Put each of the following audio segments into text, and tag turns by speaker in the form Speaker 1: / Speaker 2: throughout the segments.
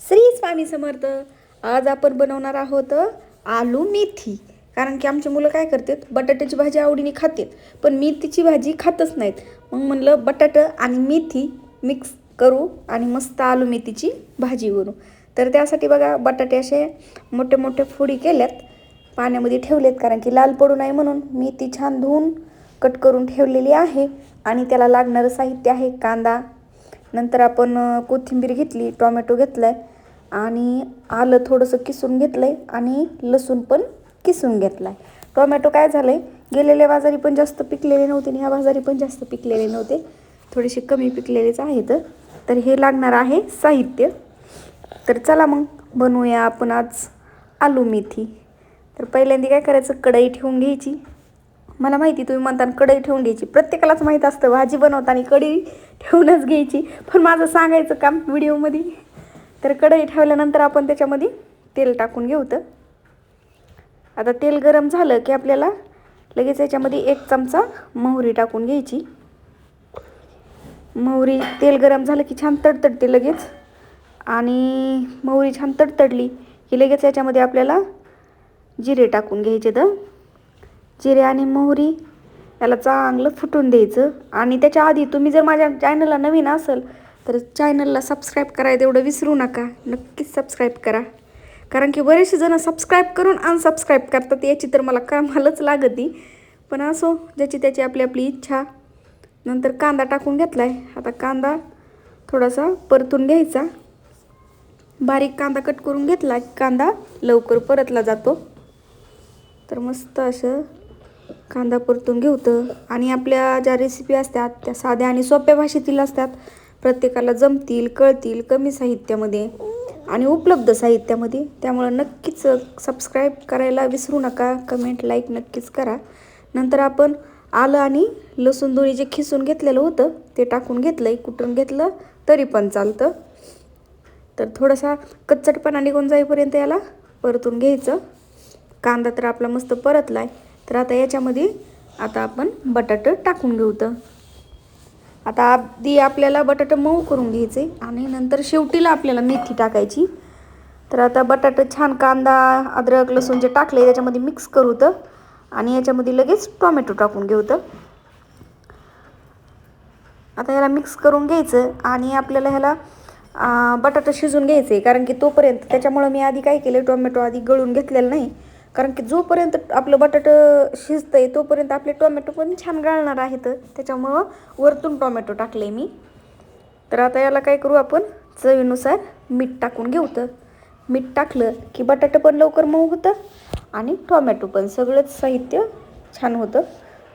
Speaker 1: श्री स्वामी समर्थ आज आपण बनवणार आहोत आलू मेथी. कारण की आमची मुलं काय करतात बटाट्याची भाजी आवडीने खातात पण मेथीची भाजी खातच नाहीत. मग म्हणलं बटाटं आणि मेथी मिक्स करू आणि मस्त आलू मेथीची भाजी करू. तर त्यासाठी बघा बटाटे असे मोठे मोठे फोडी केल्यात पाण्यामध्ये ठेवलेत कारण की लाल पडू नये म्हणून मेथी छान धुवून कट करून ठेवलेली आहे. आणि त्याला लागणारं साहित्य आहे कांदा नंतर आपण कोथिंबीर घेतली टोमॅटो घेतला आहे आणि आलं थोडंसं किसून घेतलं आहे आणि लसूण पण किसून घेतला आहे टोमॅटो काय झालं आहे गेलेल्या बाजारी पण जास्त पिकलेले नव्हते आणि ह्या बाजारी पण जास्त पिकलेले नव्हते. थोडेसे कमी पिकलेलेच आहेत. तर हे लागणार आहे साहित्य. तर चला मग बनवूया आपण आज आलू मेथी. तर पहिल्यांदा काय करायचं कढई ठेवून घ्यायची. मला माहिती तुम्ही म्हणताना कढई ठेवून घ्यायची. प्रत्येकालाच माहीत असतं भाजी बनवताना कढई ठेवूनच घ्यायची. पण माझं सांगायचं काम व्हिडिओमध्ये. तर कढई ठेवल्यानंतर आपण त्याच्यामध्ये तेल टाकून घेऊ तर. आता तेल गरम झालं की आपल्याला लगेच याच्यामध्ये एक चमचा मोहरी टाकून घ्यायची. मोहरी तेल गरम झालं की छान तडतडते लगेच. आणि मोहरी छान तडतडली की लगेच याच्यामध्ये आपल्याला जिरे टाकून घ्यायचे तर. जिरे आणि मोहरी याला चांगलं फुटून द्यायचं. आणि त्याच्या आधी तुम्ही जर माझ्या चॅनलला नवीन असाल तर चॅनलला सबस्क्राईब करायचं तेवढं विसरू नका. नक्कीच सबस्क्राईब करा. कारण की बरेचसे जण सबस्क्राईब करून अनसबस्क्राईब करतात याची तर मला कामालाच लागत. नाही पण असो ज्याची त्याची आपली आपली इच्छा. नंतर कांदा टाकून घेतला आहे आता कांदा थोडासा परतून घ्यायचा. बारीक कांदा कट करून घेतला. कांदा लवकर परतला जातो. तर मस्त असं कांदा परतून घेवतं आणि आपल्या ज्या रेसिपी असतात त्या साध्या आणि सोप्या भाषेतील असतात. प्रत्येकाला जमतील कळतील कमी साहित्यामध्ये आणि उपलब्ध साहित्यामध्ये. त्यामुळं नक्कीच सबस्क्राईब करायला विसरू नका. कमेंट लाईक नक्कीच करा. नंतर आपण आलं आणि लसूण दोन्ही जे खिसून घेतलेलं होतं ते टाकून घेतलं कुटून घेतलं तरी पण चालतं. तर थोडासा कच्चटपणा निघून जाईपर्यंत याला परतून घ्यायचं. कांदा तर आपला मस्त परतला आहे तर आता याच्यामध्ये आता आपण बटाटं टाकून घेऊ तर. आता आधी आपल्याला बटाटं मऊ करून घ्यायचे आणि नंतर शेवटीला आपल्याला मेथी टाकायची. तर आता बटाटं छान कांदा अद्रक लसूण जे टाकले त्याच्यामध्ये मिक्स करू तर. आणि याच्यामध्ये लगेच टोमॅटो टाकून घेऊ तर. आता ह्याला मिक्स करून घ्यायचं आणि आपल्याला ह्याला बटाटा शिजून घ्यायचे कारण की तोपर्यंत त्याच्यामुळं मी आधी काय केलं टोमॅटो आधी गळून घेतलेलं नाही. कारण की जोपर्यंत आपलं बटाटं शिजतंय तोपर्यंत आपले टोमॅटो पण छान गाळणार आहेत. त्याच्यामुळं वरतून टोमॅटो टाकले मी. तर आता याला काय करू आपण? चवीनुसार मीठ टाकून घेऊ तर. मीठ टाकलं की बटाटं पण लवकर मऊ होतं आणि टोमॅटो पण. सगळंच साहित्य छान होतं.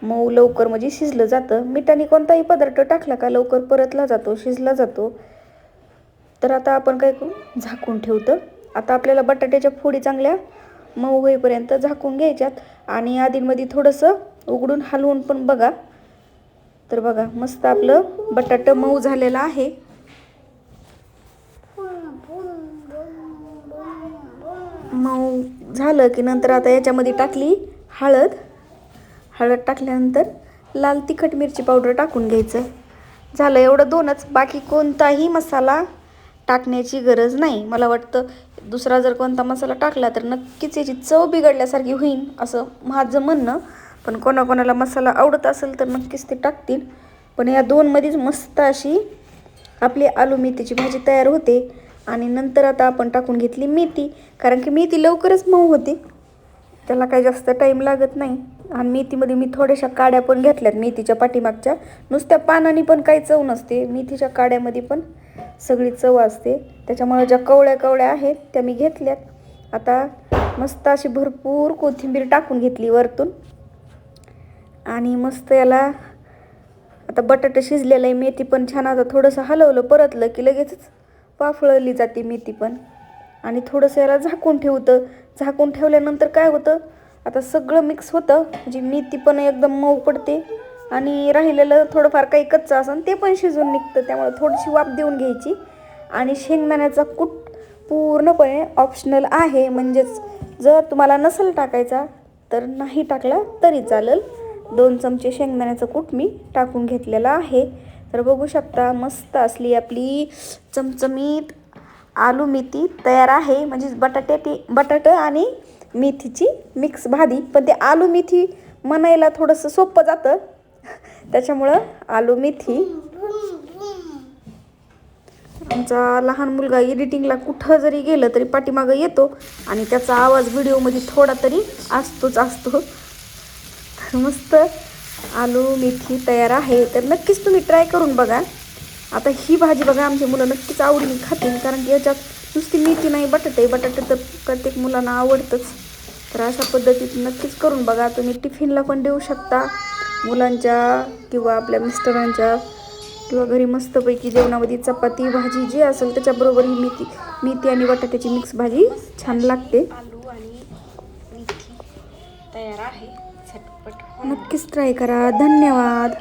Speaker 1: मऊ लवकर म्हणजे शिजलं जातं. मिठाने कोणताही पदार्थ टाकला का लवकर परतला जातो शिजला जातो. तर आता आपण काय करू? झाकून ठेवतं. आता आपल्याला बटाट्याच्या फोडी चांगल्या मऊ होईपर्यंत झाकून घ्यायच्यात आणि आधीमध्ये थोडंसं उघडून हलवून पण बघा. तर बघा मस्त आपलं बटाटा मऊ झालेलं आहे. मऊ झालं की नंतर आता याच्यामध्ये टाकली हळद. हळद टाकल्यानंतर लाल तिखट मिरची पावडर टाकून घ्यायचं. झालं एवढं दोनच बाकी कोणताही मसाला टाकण्याची गरज नाही. मला वाटतं दुसरा जर कोणता मसाला टाकला तर नक्कीच याची चव बिघडल्यासारखी होईल असं माझं म्हणणं. पण कोणाकोणाला मसाला आवडत असेल तर नक्कीच ते टाकतील. पण या दोनमध्येच मस्त अशी आपली आलू मेथीची भाजी तयार होते. आणि नंतर आता आपण टाकून घेतली मेथी. कारण की मेथी लवकरच मऊ होते. त्याला काही जास्त टाईम लागत नाही. आणि मेथीमध्ये मी थोड्याशा काड्या पण घेतल्यात मेथीच्या पाठीमागच्या. नुसत्या पानाने पण काही चव नसते. मेथीच्या काड्यामध्ये पण सगळी चव असते. त्याच्यामुळे ज्या कवळ्या कवळ्या आहेत त्या मी घेतल्यात. आता मस्त अशी भरपूर कोथिंबीर टाकून घेतली वरतून. आणि मस्त याला आता बटाटं शिजलेलं आहे मेथी पण छान आता थोडंसं हलवलं परतलं की लगेचच वाफळली जाते मेथी पण. आणि थोडंसं याला झाकून ठेवतं. झाकून ठेवल्यानंतर काय होतं आता सगळं मिक्स होतं. म्हणजे मेथी पण एकदम मऊ पडते. आणि राहिलेलं थोडंफार काही कच्चं असं ते पण शिजून निघतं. त्यामुळे थोडीशी वाफ देऊन घ्यायची. आणि शेंगदाण्याचा कूट पूर्णपणे ऑप्शनल आहे. म्हणजेच जर तुम्हाला नसेल टाकायचा तर नाही टाकला तरी चालेल. दोन चमचे शेंगदाण्याचं कूट मी टाकून घेतलेलं आहे. तर बघू शकता मस्त असली आपली चमचमीत आलू मेथी तयार आहे. म्हणजेच बटाट्याची बटाटं आणि मेथीची मिक्स भाजी. पण ते आलू मेथी म्हणायला थोडंसं सोपं जातं. त्याच्यामुळं आलू मेथी. आमचा लहान मुलगा एडिटिंगला कुठं जरी गेलं तरी पाठीमागं येतो आणि त्याचा आवाज व्हिडिओमध्ये थोडा तरी असतोच असतो. तर मस्त आलू मेथी तयार आहे. तर नक्कीच तुम्ही ट्राय करून बघा. आता ही भाजी बघा आमची मुलं नक्कीच आवडीने खातील कारण की याच्यात नुसती मेथी नाही बटाटे. बटाटे तर प्रत्येक मुलांना आवडतंच. तर अशा पद्धतीत नक्कीच करून बघा. तुम्ही टिफिनला पण देऊ शकता. मुलांच्या किंवा आपल्या मिस्टरांच्या किंवा घरी मस्तपैकी जेवणामध्ये चपाती भाजी जे असेल त्याच्याबरोबर ही मेथी मेथी आणि बटाट्याची मिक्स भाजी छान लागते.
Speaker 2: आलू आणि मेथी तयार आहे. झटपट
Speaker 1: नक्कीच ट्राय करा. धन्यवाद.